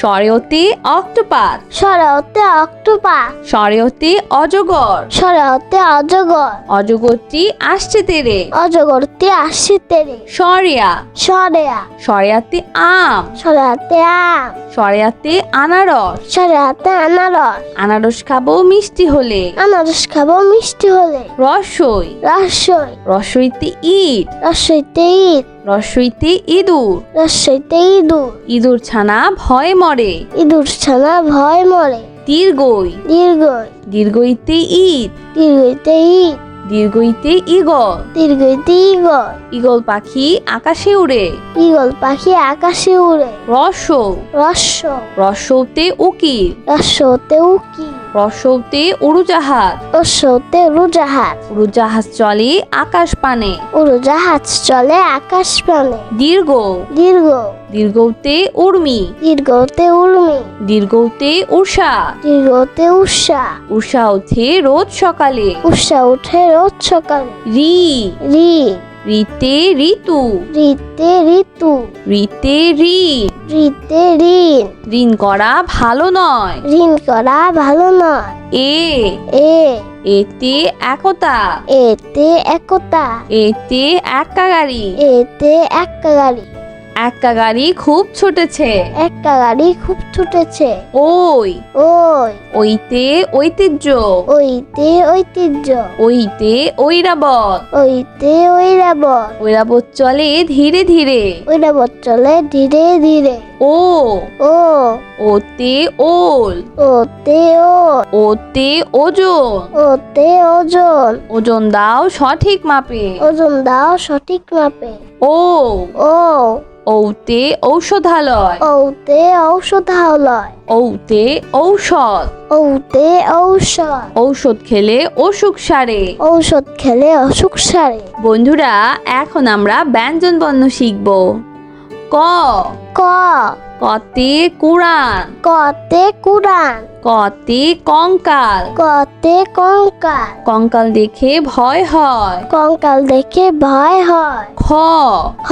স্বরীয়তে octopus সরাওতে octopus স্বরীয়তে অজগর। সরাওতে অজগর। অজগরটি আসছে তেরে। অজগরতে আসছে তেরে। সরিয়া। সরেয়া। সরিয়াতে আম। সরাতে আম। সরিয়াতে আনারস। সরাতে আনারস। আনারস খাব মিষ্টি হলে। আনারস খাব মিষ্টি হলে। রসই। রসই। রসইতে ইট। রসইতে ঈদ রসইতে ইঁদুর। রসইতে ইঁদুর। ইঁদুর ছানা ভয়ে মরে। ইঁদুর ছানা ভয় মরে। দীর্ঘই। দীর্ঘই। দীর্ঘইতে ঈদ দীর্ঘইতে ঈদ দীর্ঘইতে ইগল দীর্ঘইতে ইগল ইগল পাখি আকাশে উড়ে। ইগল পাখি আকাশে উড়ে। রস রস্য রসৌতে উকিল। রস্যতে উকি রসৌতে উড়োজাহাজ। রস্যতে উড়োজাহাজ। উড়োজাহাজ চলে আকাশ পানে উড়োজাহাজ চলে আকাশ প্রাণে দীর্ঘ। দীর্ঘ। দীর্ঘতে উর্মি। দীর্ঘতে উর্মি। দীর্ঘতে উষা। দীর্ঘতে উষা। উষা ওঠে রোজ সকালে। উষা উঠে রোজ সকালে। রি। রি। রিতে ঋতু। রিতে ঋতু। রিতে ঋণ। রিতে ঋণ। ঋণ করা ভালো নয়। ঋণ করা ভালো নয়। এ। এ। এতে একতা। এতে একতা। এতে একা গাড়ি এতে একটা গাড়ি খুব ছুটেছে। একটা গাড়ি খুব ছুটেছে। ওই। ওই। ওইতে ঐতিহ্য। ওইতে ঐতিহ্য। ওইতে ঐরাবত। ওইতে ঐরাবত। ঐরাবত চলে ধীরে ধীরে। ঐরাবত চলে ধীরে ধীরে। ও। ও। ওতে ওল। ওতে ও ওতে ওজন। ওতে ওজন। ওজন দাও সঠিক মাপে। ওজন দাও সঠিক মাপে। ও। ও। ওতে ঔষধালয়। ওতে ঔষধালয়। ওতে ঔষধ। ওতে ঔষধ। ঔষধ খেলে অসুখ সারে। ঔষধ খেলে অসুখ সারে। বন্ধুরা এখন আমরা ব্যঞ্জন বর্ণ শিখব। ক। ক। কতে কুড়ান। কতে কুড়ান। কতে কঙ্কাল। কতে কঙ্কাল। কঙ্কাল দেখে ভয় হয়। কঙ্কাল দেখে ভয় হয়। খ। খ।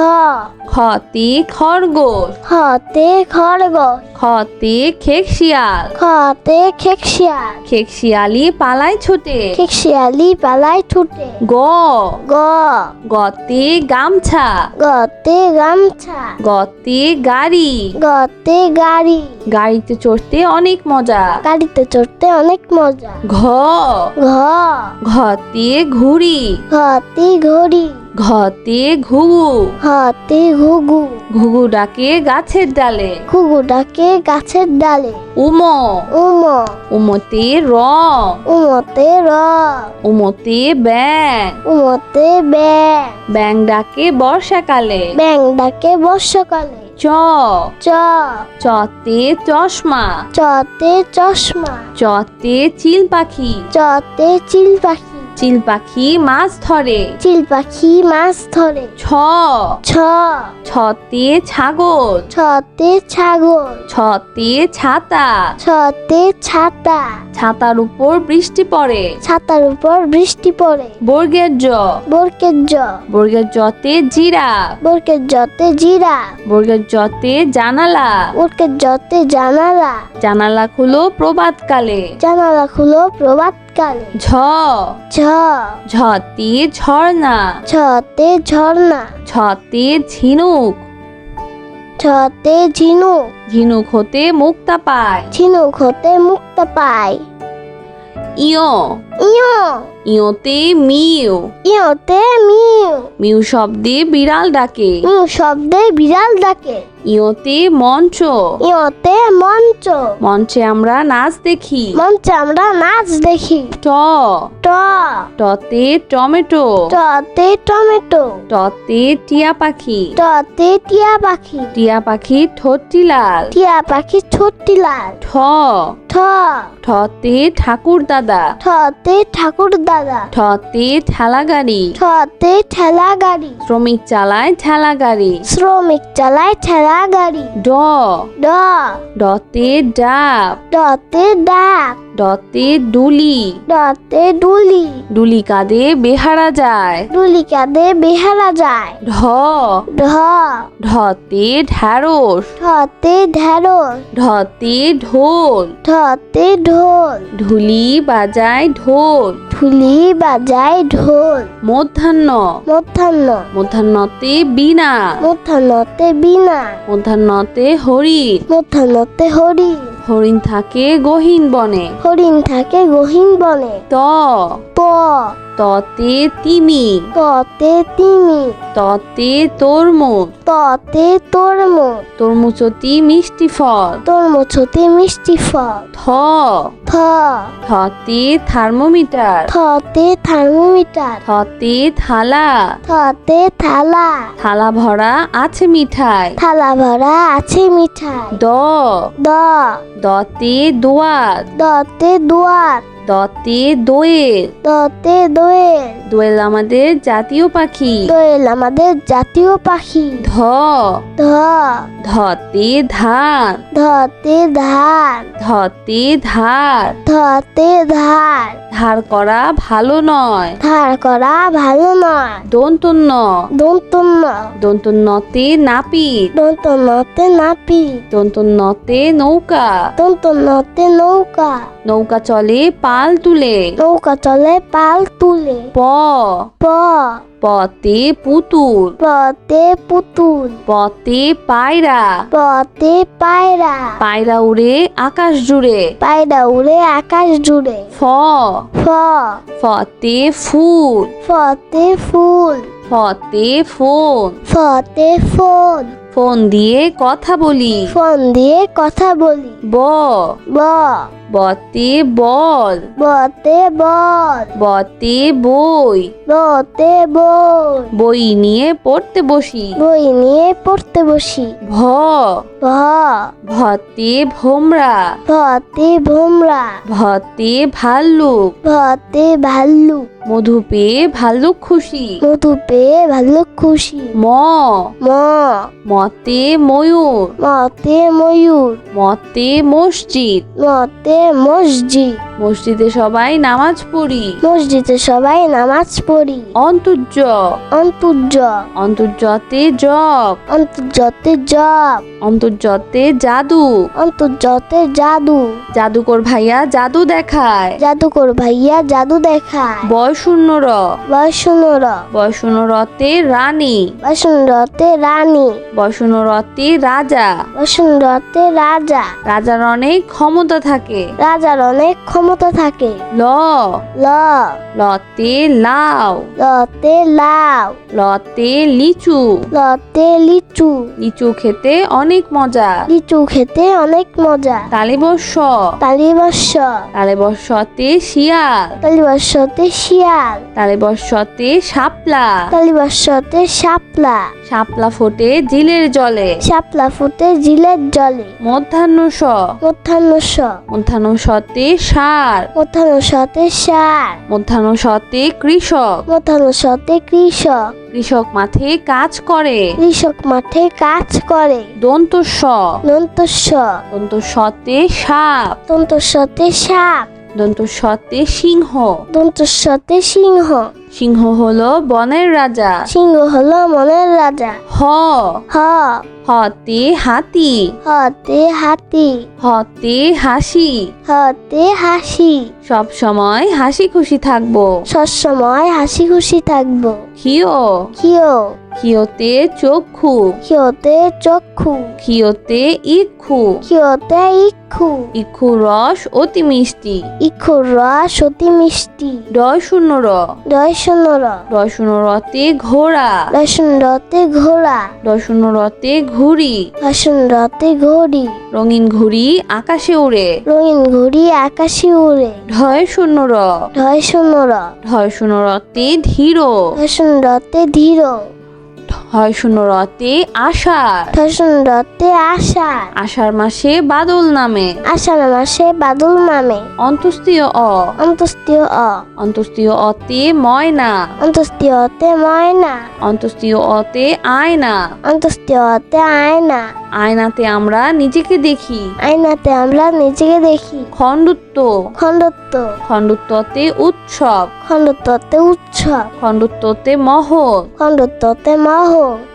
খতে খরগোশ। খতে খরগোশ। খতে খেকশিয়াল। খতে খেকশিয়াল। খেকশিয়ালি পালায় ছুটে। খেকশিয়ালি পালায় ছুটে। গ। গ। গতে গামছা। গতে গামছা। গতে গাড়ি। গতে গাড়ি। গাড়িতে চড়তে অনেক মজা। গাড়িতে চড়তে অনেক মজা। ঘ। ঘ। ঘতে ঘুড়ি। ঘতে ঘড়ি। ঘতে ঘুঘু। হতে ঘুঘু। ঘুঘু ডাকে গাছের ডালে। ঘুঘু ডাকে গাছের ডালে। উম। উম। উমতে রং। উমতে র। উমতে ব্যাং উমতে ব্যাং ব্যাং ডাকে বর্ষাকালে। ব্যাং ডাকে বর্ষাকালে। চ। চ। চতে চশমা। চতে চশমা। চতে চিল পাখি। চতে চিল পাখি। চিল পাখি মাছ ধরে। চিল পাখি মাছ ধরে। ছ। ছ। ছতে ছাগল। ছতে ছাগল। ছতে। ছাতা ছতে ছাতা। ছাতার উপর বৃষ্টি পড়ে। ছাতার উপর বৃষ্টি পড়ে। বর্গের জ। বরকের জ। বর্গের জতে জিরা বরকের জতে জিরা বর্গের জতে জানালা। বরকের জতে জানালা। জানালা খুলো প্রভাতকালে। জানালা খুলো প্রভাতকালে ঝ। ঝ। ঝতে ঝর্ণা। ছতে ঝর্ণা। ছতে ঝিনুক। ছতে ঝিনুক। ঝিনুক হতে মুক্তা পায়। ঝিনুক হতে মুক্ত পায়। ইয়। ইয়। ইয়তে মিউ ইয়তে মিউ মিউ শব্দে বিড়াল ডাকে। মিউ শব্দে বিড়াল ডাকে। ইয়তে মঞ্চ। ইয়তে মঞ্চ। মঞ্চে আমরা নাচ দেখি। মঞ্চে আমরা নাচ দেখি। ট। ট। টতে টমেটো। টতে টমেটো। টতে টিয়া পাখি। টতে টিয়া পাখি। টিয়া পাখি ঠোঁটটি লাল। টিয়া পাখি ছোট্টি লাল। ঠ। ঠ। ঠতে ঠাকুর দাদা। ঠতে ঠাকুর দাদা। ঠতে ঠেলা গাড়ি। ঠতে ঠেলা গাড়ি। শ্রমিক চালায় ঠেলা গাড়ি। শ্রমিক চালায় ঠেলা গাড়ি ড। ড। ডতে ডাব। ডতে ডাক ডতে ডুলি ডতে ডুলি ডুলি কাঁধে বেহারা যায়। ডুলি কাঁধে বেহারা যায়। ঢ। ঢ। ঢতে ঢ্যাঁড়স। ঠতে ঢেঁড়স ঢতে ঢোল। ঢতে ঢোল। ঢুলি বাজায় ঢোল। ঢুলি বাজায় ঢোল। মধ্যাহ্ন। মধ্যাহ্ন। মধ্যাহ্নতে বীণা। মধ্যাহ্নতে বিনা মধ্যাহ্নতে হরিণ। মধ্যাহ্নতে হরিণ। হরিণ থাকে গহীন বনে। হরিণ থাকে গহীন বনে। ত। ত ততে তিমি। ততে তিমি। ততে তরমুজ। ততে তরমুজ। তরমুজতি মিষ্টি ফল। তরমুজতে মিষ্টি ফল। থ। থ। থতে থার্মোমিটার। থতে থার্মোমিটার। থতে থালা। থতে থালা। থালা ভরা আছে মিঠাই। থালা ভরা আছে মিঠাই। দ। দ। দতে দোয়াত দতে দুয়ার। দতে দোয়েল। দতে দোয়েল। দোয়েল আমাদের জাতীয় পাখি। দোয়েল আমাদের জাতীয় পাখি। ধ। ধ। ধতে ধান ধতে ধার। ধতে ধার। ধতে ধার। ধার করা ভালো নয়। ধার করা ভালো নয়। দন্তন্য। দন্তন্য। দন্তন্যতে নাপিত। দন্তন্যতে নাপি দন্তন্যতে নৌকা। দন্তন্যতে নৌকা। নৌকা চলে পাল তুলে। নৌকা চলে পাল তুলে। প। প। পতে পুতুল। পতে পুতুল। পতে পায়রা। পতে পায়রা। পায়রা উড়ে আকাশ জুড়ে। পায়রা উড়ে আকাশ জুড়ে। ফ। ফ। ফতে ফুল। ফতে ফুল। ফতে ফোন। ফতে ফোন। ফোন দিয়ে কথা বলি। ফোন দিয়ে কথা বলি। ব। ব। বতে বল। বতে বল। বতে বই। বতে বই বই নিয়ে পড়তে বসি। বই নিয়ে পড়তে বসি। ভ। ভ। ভতে ভোমরা। ভতে ভোমরা। ভতে ভাল্লুক। ভতে ভাল্লুক। মধু পেয়ে ভাল্লুক খুশি। মধু পেয়ে ভাল্লুক খুশি। ম। ম। মতে ময়ূর। মতে ময়ূর। মতে মসজিদ। মতে মসজিদ। মসজিদে সবাই নামাজ পড়ি। মসজিদে সবাই নামাজ পড়ি। অন্তর্য। অন্তর্য। অন্তর্জতে জব অন্তর্জতে জব অন্তর্জতে জাদু। অন্তর্জতে জাদু। জাদুকর ভাইয়া জাদু দেখায়। জাদুকর ভাইয়া জাদু দেখায়। বয়শূন্য র বয়সুনর বয়শূন্য রতে রানী। বসুন্ধরতে রানী। বয়শূন্য রতে রাজা। বসুন্ধরতে রাজা। রাজার অনেক ক্ষমতা থাকে। রাজার অনেক ক্ষমতা থাকে। ল। ল। লতে লাউ। লতে লাউ। লতে লিচু। লতে লিচু। লিচু খেতে অনেক মজা। লিচু খেতে অনেক মজা। তালিবর্ষ তালিবর্ষ তালিবর্ষতে শিয়াল। তালিবর্ষতে শিয়াল। তালিবর্ষতে শাপলা। তালিবর্ষতে শাপলা। শাপলা ফোটে জিলের জলে। শাপলা ফুটে জিলের জলে। মধ্যাহ্ন স মধ্যাহ্ন স মধ্যাহ্ন সতে সার মধ্যাহ্ন সতে সার মধ্যাহ্ন সতে কৃষক। মধ্যাহ্ন সতে কৃষক। কৃষক মাঠে কাজ করে। কৃষক মাঠে কাজ করে। দন্ত স দন্ত স দন্ত সতে সাপ। দন্ত সতে সাপ। দন্ত সতে সিংহ। দন্ত সতে সিংহ। সিংহ হলো বনের রাজা। সিংহ হলো মনের রাজা। হ। হ। হতে হাতি। হতে হাতি। হতে হাসি। হতে হাসি। সব সময় হাসি খুশি থাকব। সবসময় হাসি খুশি থাকব। খিও কিয় খিওতে চক্ষু। কিয়তে চক্ষু। খিওতে ইক্ষু। কিয়তে ইক্ষু। ইক্ষু রস অতি মিষ্টি। ইক্ষুর রস অতি মিষ্টি। ডয় শূন্য র। দয় শূন্য র। শূন্য রতে ঘোড়া। শূন্য রতে ঘোড়া। রয় শূন্য রতে ঘুড়ি। রয় শূন্য রতে ঘড়ি। রঙিন ঘুড়ি আকাশে উড়ে রঙিন ঘুড়ি আকাশে উড়ে ঢয় শূন্য র। ঢয় শূন্য র। ঢয় শূন্য রতে ধীর। ঢয় শূন্য রতে ধীর। ঢয় শূন্য রতে আষাঢ়। ঢয় শূন্য রতে আষাঢ়। আষাঢ় মাসে বাদল নামে। আষাঢ় মাসে বাদল নামে। অন্তস্তীয় অ। অন্তস্তীয় অ। অন্তস্তীয় অতে ময়না। অন্তস্তীয় অতে ময়না। অন্তস্তীয় অতে আয়না। অন্তস্তীয় অতে আয়না। আয়নাতে আমরা নিজেকে দেখি। আয়নাতে আমরা নিজেকে দেখি। খণ্ডত্ব খণ্ডত্ব? খণ্ডত্বতে উৎসব। খণ্ডত্বতে উৎসব। খণ্ডত্বতে মহৎ। খণ্ডত্বতে মহ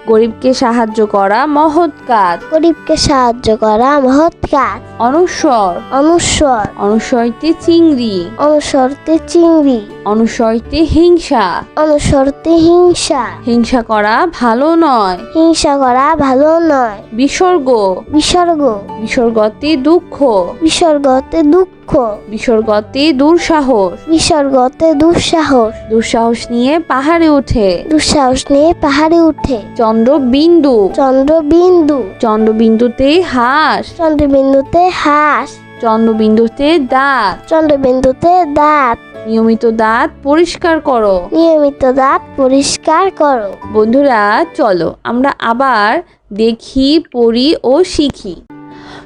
গরিবকে সাহায্য করা মহৎ কাজ। গরিবকে সাহায্য করা মহৎ কাজ। অনুস্বর অনুস্বর অনুসরতে চিংড়ি। অনুসরতে চিংড়ি। অনুসরতে হিংসা। অনুসরতে হিংসা। হিংসা করা ভালো নয়। হিংসা করা ভালো নয়। বিসর্গ। বিসর্গ। বিসর্গতে দুঃখ। বিসর্গতে দুঃখ। বিসর্গতে দুঃসাহস। বিসর্গতে দুঃসাহস। দুঃসাহস নিয়ে পাহাড়ে ওঠে। দুঃসাহস নিয়ে পাহাড়ে উঠে। চন্দ্রবিন্দু। চন্দ্রবিন্দু। চন্দ্রবিন্দুতে হাঁস। চন্দ্রবিন্দুতে হাঁস। চন্দ্রবিন্দুতে দাঁত। চন্দ্রবিন্দুতে দাঁত। নিয়মিত দাঁত পরিষ্কার করো। নিয়মিত দাঁত পরিষ্কার করো। বন্ধুরা চলো আমরা আবার দেখি পড়ি ও শিখি।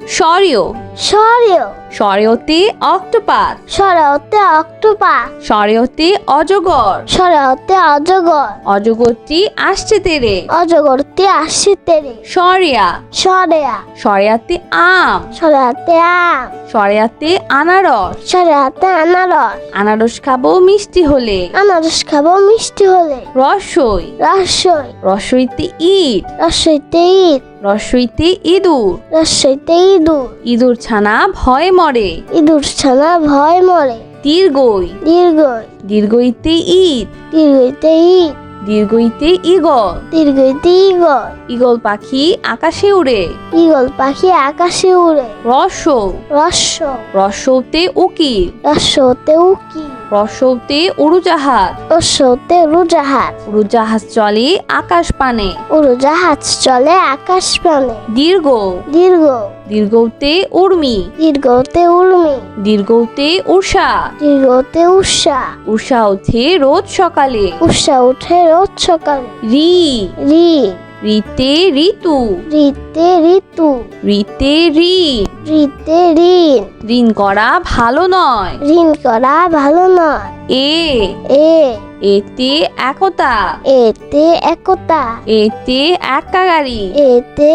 স্বরীয় সরেও স্বরেয়তে অক্টোপাস সরাওতে অক্টোপাস স্বরেয়তে অজগর। সরাওতে অজগর। অজগরটি আসছে তেরে। অজগরতে আসছে তেরে। সরিয়া সরেয়া সরিয়াতে আম। সরাতে আম। সরিয়াতে আনারস। সরাতে আনারস। আনারস খাব মিষ্টি হলে। আনারস খাব মিষ্টি হলে। রসই। রসই। রসইতে ইট। রসইতে ঈদ রসইতে ইঁদুর। রসইতে ইঁদুর। ইঁদুর ছানা ভয় মরে। ইঁদুর ছানা ভয় মরে। দীর্ঘই। দীর্ঘই। দীর্ঘইতে ইট। দীর্ঘইতে ঈদ দীর্ঘইতে ইগল দীর্ঘইতে ইগল ইগল পাখি আকাশে উড়ে। ইগল পাখি আকাশে উড়ে। রসৌ রস্য রসৌতে উকিল। রস্যতে উকি রসৌতে উড়োজাহাজ। রস্যতে উড়োজাহাজ। উড়োজাহাজ চলে আকাশ পানে উড়োজাহাজ চলে আকাশ প্রাণে দীর্ঘ। দীর্ঘ। দীর্ঘতে উর্মি। দীর্ঘতে উর্মি। দীর্ঘতে উষা। দীর্ঘতে উষা। উষা ওঠে রোজ সকালে। উষা উঠে রোজ সকালে। রি। রি। রিতে ঋতু। রিতে ঋতু। রিতে ঋণ। রিতে ঋণ। ঋণ করা ভালো নয়। ঋণ করা ভালো নয়। এ। এ। এতে একতা। এতে একতা। এতে একা গাড়ি এতে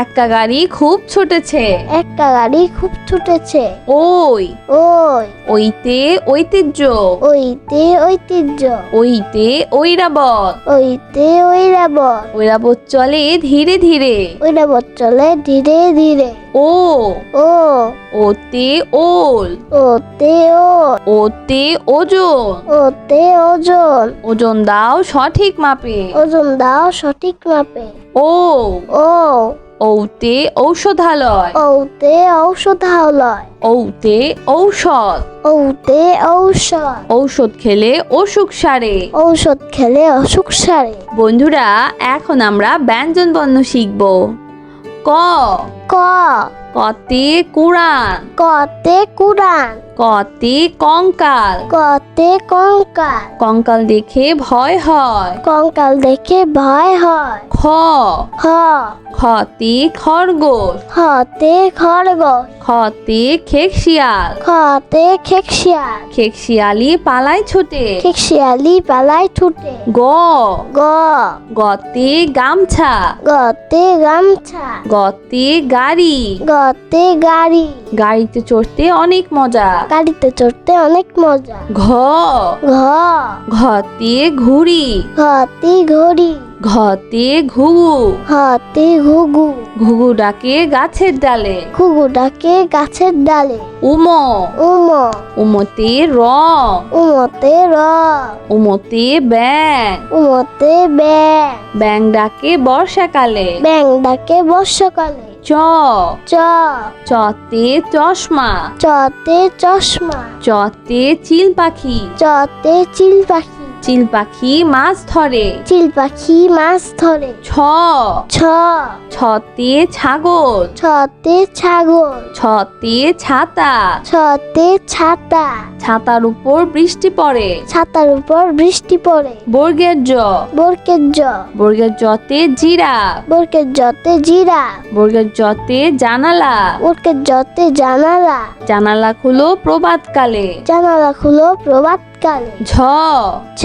একটা গাড়ি খুব ছুটেছে। একটা গাড়ি খুব ছুটেছে। ওই। ওই। ওইতে ঐতিহ্য। ওইতে ঐতিহ্য। ওইতে ঐরাবত। ওইতে ঐরাবত। ঐরাবত চলে ধীরে ধীরে। ঐরাবত চলে ধীরে ধীরে। ও। ও। ওতে ওল। ওতে ও ওতে ওজন। ওতে ওজন। ওজন দাও সঠিক মাপে। ওজন দাও সঠিক মাপে। ও। ও। ঔতে ঔষধালয়। ওতে ঔষধালয়। ঔতে ঔষধ। ওতে ঔষধ। ঔষধ খেলে অসুখ সারে। ঔষধ খেলে অসুখ সারে। বন্ধুরা এখন আমরা ব্যঞ্জন বর্ণ শিখব। ক। ক। কতে কুড়ান। কতে কুড়ান। কতে কঙ্কাল। কতে কঙ্কাল। কঙ্কাল দেখে ভয় হয়। কঙ্কাল দেখে ভয় হয়। খ। খ। খতে খরগোশ। খতে খরগোশ। খতে খেকশিয়াল। খতে খেকশিয়াল। খেকশিয়ালি পালায় ছুটে। খেকশিয়ালি পালায় ছুটে। গ। গ। গতে গামছা। গতে গামছা। গতে গাড়ি। গতে গাড়ি। গাড়িতে চড়তে অনেক মজা। গাড়িতে চড়তে অনেক মজা। ঘ। ঘ। ঘতে ঘুড়ি। ঘতে ঘড়ি। ঘতে ঘুঘু। হতে ঘুঘু। ঘুঘু ডাকে গাছের ডালে। ঘুঘু ডাকে গাছের ডালে। উম। উম। উমতে রং। উমতে র। উমতে ব্যাং উমতে ব্যাং ব্যাং ডাকে বর্ষাকালে। ব্যাং ডাকে বর্ষাকালে। চ। চ। চতে চশমা। চতে চশমা। চতে চিল পাখি। চতে চিল পাখি। চিল পাখি মাছ ধরে। চিল পাখি মাছ ধরে। ছ। ছ। ছতে ছাগল। ছতে ছাগল। ছতে। ছাতা ছতে ছাতা। ছাতার উপর বৃষ্টি পড়ে। ছাতার উপর বৃষ্টি পড়ে। বর্গের জ। বরকের জ। বর্গের জতে জিরা বরকের জতে জিরা বর্গের জতে জানালা। বরকের জতে জানালা। জানালা খুলো প্রভাতকালে। জানালা খুলো প্রভাতকালে ঝ। ঝ।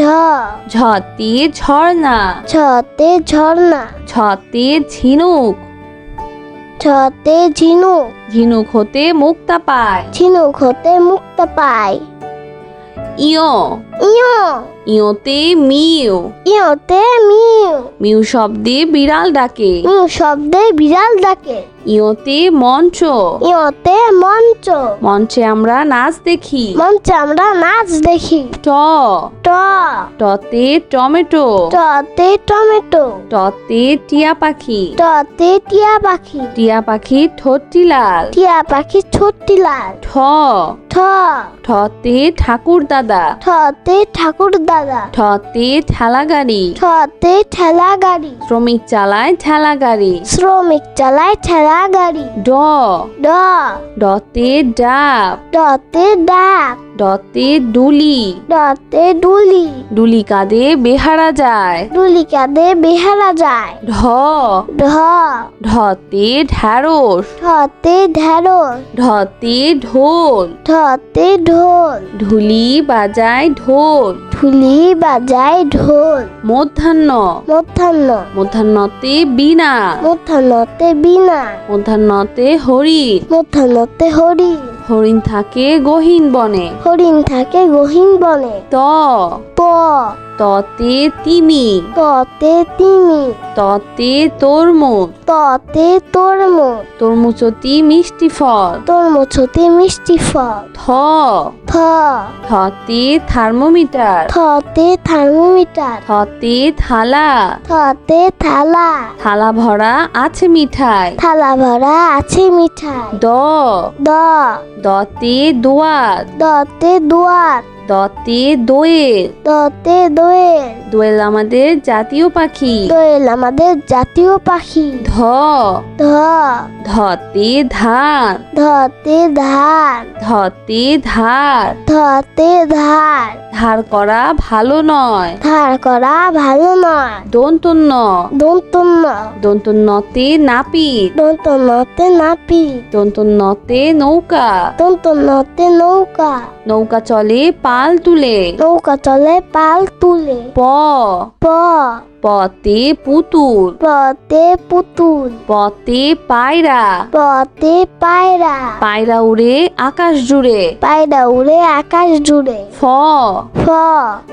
ঝতে ঝর্ণা। ঝতে ঝর্ণা। ঝতে ঝিনুক। ঝতে ঝিনুক। ঝিনুক হতে মুক্তা পায়। ঝিনুক হতে মুক্ত পায়। ইয়। ইয়। ইয়তে মিউ। ইয়তে মিউ। মিউ শব্দে বিড়াল ডাকে। মিউ শব্দে বিড়াল ডাকে। ইয়তে মঞ্চ। ইয়তে মঞ্চ। মঞ্চে আমরা নাচ দেখি। মঞ্চে আমরা নাচ দেখি। ট। ট। টতে টমেটো। টতে টমেটো। টতে টিয়া পাখি। টতে টিয়া পাখি। টিয়া পাখি ঠোঁটটি লাল। টিয়া পাখি ছোট্টি লাল। ঠ। ঠ। ঠতে ঠাকুর দাদা। ঠতে ঠাকুর দাদা। ঠতে ঠেলা গাড়ি ঠতে ঠেলা গাড়ি শ্রমিক চালায় ঠেলা গাড়ি শ্রমিক চালায় ঠেলা গাড়ি ড। ড ডতে ডাব। ডতে ডাক ডতে ডুলি ডতে ডুলি ডুলি কাঁধে বেহারা যায়। ডুলি কাঁধে বেহারা যায়। ঢ। ঢ। ঢতে ঢ্যাঁড়স। ঠতে ঢেঁড়স ঢতে ঢোল। ঢতে ঢোল। ঢুলি বাজায় ঢোল। ঢুলি বাজায় ঢোল। মধ্যাহ্ন। মধ্যাহ্ন। মধ্যাহ্নতে বীণা। মধ্যাহ্নতে বিনা মধ্যাহ্নতে হরিণ। মধ্যাহ্নতে হরিণ। হরিণ থাকে গহীন বনে। হরিণ থাকে গহীন বনে। ত। ত ততে তিমি। ততে তিমি। ততে তরমুজ। ততে তরমুজ। তরমুজতি মিষ্টি ফল। তরমুজতে মিষ্টি ফল। থ। থ। থতে থার্মোমিটার। থতে থার্মোমিটার। থতে থালা। থতে থালা। থালা ভরা আছে মিঠাই। থালা ভরা আছে মিঠাই। দ। দ। দতে দোয়াত দতে দুয়ার। দতে দোয়েল। দতে দোয়েল। দোয়েল আমাদের জাতীয় পাখি। দোয়েল আমাদের জাতীয় পাখি। ধ। ধ। ধতে ধান ধতে ধার। ধতে ধার। ধতে ধার। ধার করা ভালো নয়। ধার করা ভালো নয়। দন্তন্য। দন্তন্য। দন্তন্যতে নাপিত। দন্তন্যতে নাপি দন্তন্যতে নৌকা। দন্তন্যতে নৌকা। নৌকা চলে পাল তুলে। নৌকা চলে পাল তুলে। প। প। পতে পুতুল। পতে পুতুল। পতে পায়রা। পতে পায়রা। পায়রা উড়ে আকাশ জুড়ে। পায়রা উড়ে আকাশ জুড়ে। ফ। ফ।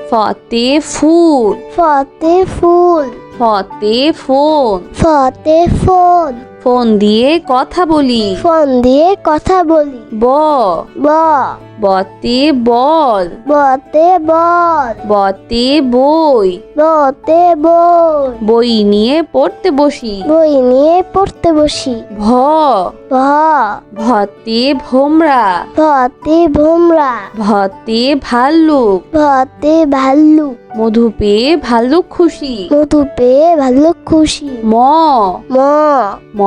ফতে ফুল। ফতে ফুল। ফতে ফোন। ফতে ফোন। ফোন দিয়ে কথা বলি। ফোন দিয়ে কথা বলি। ব। ব। বতে বল। বতে বল। বতে বই। বতে বই বই নিয়ে পড়তে বসি। বই নিয়ে পড়তে বসি। ভ। ভ। ভতে ভোমরা। ভতে ভোমরা। ভতে ভাল্লুক। ভতে ভাল্লুক। মধু পেয়ে ভাল্লুক খুশি। মধু পেয়ে ভাল্লুক খুশি। ম। ম।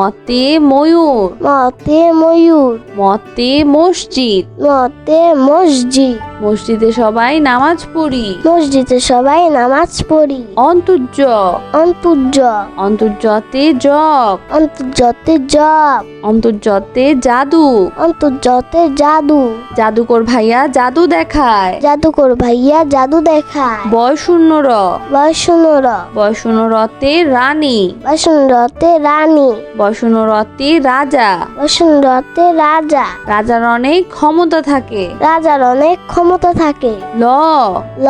মতে ময়ূর। মতে ময়ূর। মতে মসজিদ। মতে মসজিদ। মসজিদে সবাই নামাজ পড়ি। মসজিদে সবাই নামাজ পড়ি। অন্তর্য। অন্তর্য। অন্তর্যতে জপ। অন্তর্যতে জব অন্তর্জতে জাদু। অন্তর্জতে জাদু। জাদুকর ভাইয়া জাদু দেখায়। জাদুকর ভাইয়া জাদু দেখায়। বয়শূন্য র। বয়সনর বয়শূন্য রতে রানী। বসুন্ধরতে রানী। বয়শূন্য রতে রাজা। বসুন্ধরতে রাজা। রাজার অনেক ক্ষমতা থাকে। রাজার অনেক ক্ষমতা থাকে। ল। ল।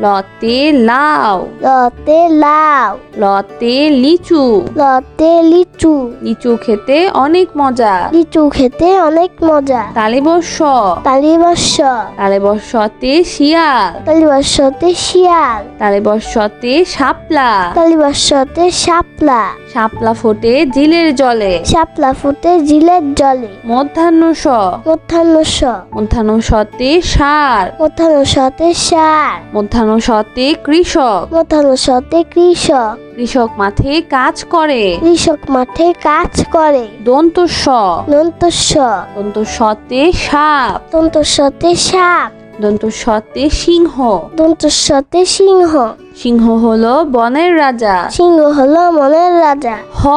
লতে লাউ। লতে লাউ। লতে লিচু। লতে লিচু। লিচু খেতে অনেক অনেক মজা। লিচু খেতে অনেক মজা। তালিবর্ষ তালিবর্ষ তালিবর্ষতে শিয়াল। তালিবর্ষতে শিয়াল। তালিবর্ষতে শাপলা। তালিবর্ষতে শাপলা। শাপলা ফোটে জিলের জলে। শাপলা ফুটে জিলের জলে। মধ্যাহ্ন স মধ্যাহ্ন স মধ্যাহ্ন সতে সার। মধ্যাহ্ন সতে সার। মধ্যাহ্ন সতে কৃষক। মধ্যাহ্ন সতে কৃষক। কৃষক মাঠে কাজ করে। কৃষক মাঠে কাজ করে। দন্ত স দন্ত স দন্ত সতে সাপ। দন্ত সতে সাপ। দন্ত সতে সিংহ। দন্ত সতে সিংহ। সিংহ হলো বনের রাজা। সিংহ হলো বনের রাজা। হ।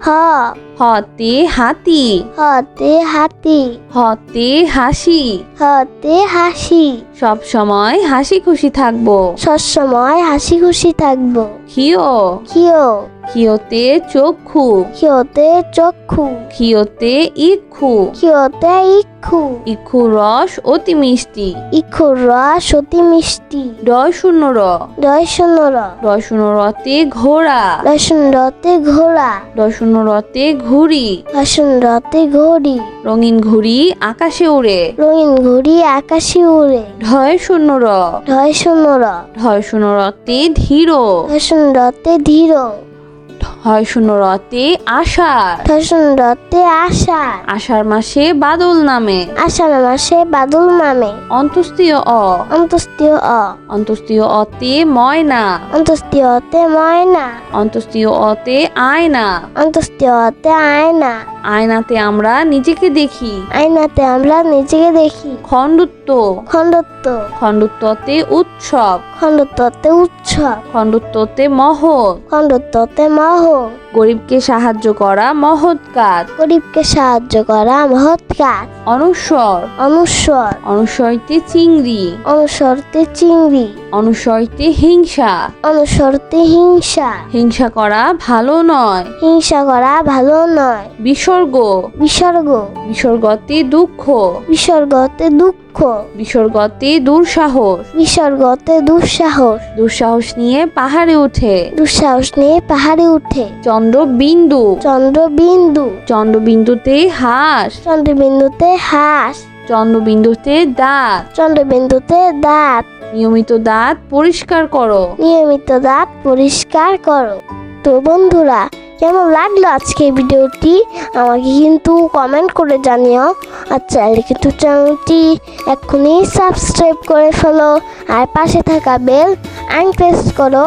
হ। হতে হাতি। হতে হাতি। হতে হাসি। হতে হাসি। সব সময় হাসি খুশি থাকব। সবসময় হাসি খুশি থাকব। খিও কিও খিওতে চক্ষু। কিওতে চক্ষু। খিওতে ইক্ষু। কিওতে ইক্ষু। ইক্ষু রস অতি মিষ্টি। ইক্ষুর রস অতি মিষ্টি। ডয় শূন্য র। দয় শূন্য র। ডয় শূন্য রতে ঘোড়া। রসুন রতে ঘোড়া। ডয় শূন্য রতে ঘুড়ি। আসুন রাতে ঘড়ি। রঙিন ঘুড়ি আকাশে উড়ে রঙিন ঘুড়ি আকাশে উড়ে ঢয় শূন্য র। ঢয় শূন্য র। ঢয় শূন্য রতে ধীর। আসুন রাতে ধীর। ঢয় শূন্য রতে আষাঢ়। রসুন রতে আষাঢ়। আষাঢ় মাসে বাদল নামে। আষাঢ় মাসে বাদল নামে। অন্তস্তীয় অ। অন্তস্তীয় অ। অন্তস্তীয় অতে ময়না। অন্তস্তীয় অতে ময়না। অন্তস্তীয় অতে আয়না। অন্তস্তীয় অতে আয়না। আয়নাতে আমরা নিজেকে দেখি। আয়নাতে আমরা নিজেকে দেখি। খণ্ডত্ব। খণ্ডত্ব। খণ্ডত্বতে উৎসব। খণ্ডত্বতে উৎসব। খণ্ডত্বতে মহৎ। খণ্ডত্বতে Oh. গরিবকে সাহায্য করা মহৎ কাজ। গরিবকে সাহায্য করা মহৎ কাজ। অনুস্বর অনুস্বর অনুসরতে চিংড়ি। অনুসরতে চিংড়ি। অনুসরতে হিংসা। অনুসরতে হিংসা। হিংসা করা ভালো নয়। হিংসা করা ভালো নয়। বিসর্গ। বিসর্গ। বিসর্গতে দুঃখ। বিসর্গতে দুঃখ। বিসর্গতে দুঃসাহস। বিসর্গতে দুঃসাহস। দুঃসাহস নিয়ে পাহাড়ে উঠে। দুঃসাহস নিয়ে পাহাড়ে উঠে। চন্দ্রবিন্দু। চন্দ্রবিন্দু। চন্দ্রবিন্দুতে হাঁস। চন্দ্রবিন্দুতে হাঁস। চন্দ্রবিন্দুতে দাঁত। চন্দ্রবিন্দুতে দাঁত। নিয়মিত দাঁত পরিষ্কার করো। নিয়মিত দাঁত পরিষ্কার করো। তো বন্ধুরা কেমন লাগল আজকে ভিডিওটি? আমাকে কিন্তু কমেন্ট করে জানিও। আর চাইলে কিন্তু চ্যানেলটি এক্ষুনি সাবস্ক্রাইব করে ফেলো। আর পাশে থাকা বেল আইন প্রেস করো।